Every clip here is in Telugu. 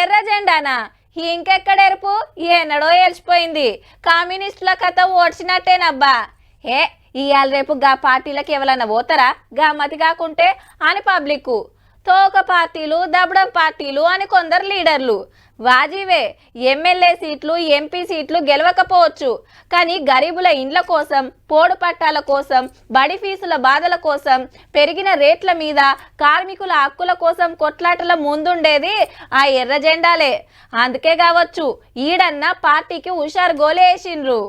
ఎర్ర జెండానా? ఇంకెక్కడ ఎరుపు? ఎన్నడో ఏల్చిపోయింది కమ్యూనిస్టుల కథ ఓడ్చినట్టేనబ్బా. ఏ ఇవాళ రేపు గా పార్టీలకు ఎవరన్నా పోతారా? గా మతి కాకుంటే అని పబ్లిక్ తోక పార్టీలు దబడం పార్టీలు అని కొందరు లీడర్లు. వాజీవే ఎమ్మెల్యే సీట్లు ఎంపీ సీట్లు గెలవకపోవచ్చు. కానీ గరీబుల ఇండ్ల కోసం పోడు పట్టాల కోసం బడి ఫీజుల బాధల కోసం పెరిగిన రేట్ల మీద కార్మికుల హక్కుల కోసం కొట్లాటల ముందుండేది ఆ ఎర్ర జెండాలే. అందుకే కావచ్చు ఈడన్న పార్టీకి హుషారు గోలేసిండ్రు.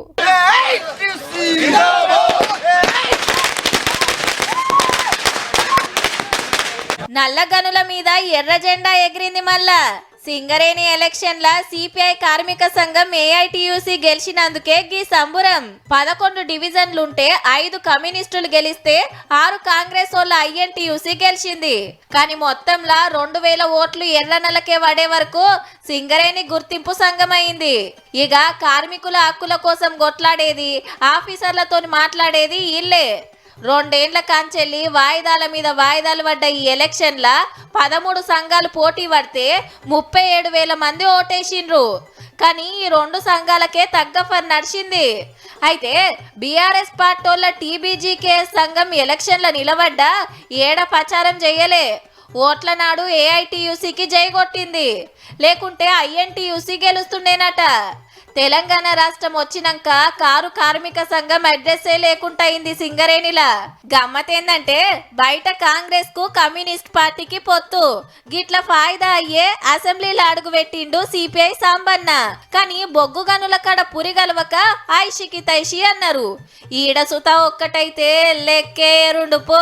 నల్ల గనుల మీద ఎర్ర జెండా ఎగిరింది మళ్ళా సింగరేణి ఎలక్షన్ల సిపిఐ కార్మిక సంఘం ఏఐటియుసి గెలిచినందుకే గీ సంబురం. పదకొండు డివిజన్లుంటే ఐదు కమ్యూనిస్టులు గెలిస్తే ఆరు కాంగ్రెస్ వాళ్ళ ఐఎన్టీయూసీ గెలిచింది. కానీ మొత్తంలా రెండు వేల ఓట్లు ఎర్ర నెలకే పడే వరకు సింగరేణి గుర్తింపు సంఘం అయింది ఇక కార్మికుల హక్కుల కోసం కొట్లాడేది ఆఫీసర్లతో మాట్లాడేది ఇల్లే. రెండేండ్ల కాంచెల్లి వాయిదాల మీద వాయిదాలు పడ్డ ఈ ఎలక్షన్ల పదమూడు సంఘాలు పోటీ పడితే ముప్పై ఏడు వేల మంది ఓటేసిండ్రు. కానీ ఈ రెండు సంఘాలకే తగ్గ ఫర్ నడిచింది. అయితే బీఆర్ఎస్ పార్టోళ్ళ టీబీజీకే సంఘం ఎలక్షన్ల నిలబడ్డ ఏడ ప్రచారం చేయలే ఓట్ల నాడు ఏఐటియుసికి జై కొట్టింది లేకుంటే ఐఎన్టీయూసీ గెలుస్తుండేనట. తెలంగాణ రాష్ట్రం వచ్చినాక కారు కార్మిక సంఘం అడ్రస్సే లేకుండా అయింది సింగరేణిలా. గమ్మతేందంటే బయట కాంగ్రెస్కు కమ్యూనిస్ట్ పార్టీకి పొత్తు. గిట్ల ఫాయిదా అయ్యే అసెంబ్లీలో అడుగు పెట్టిండు సిపిఐ సాంబన్న. కానీ బొగ్గు గనుల కాడ పురిగలవక ఐషికి తైషి అన్నారు. ఈడ సుత ఒక్కటైతే లెక్కే పో.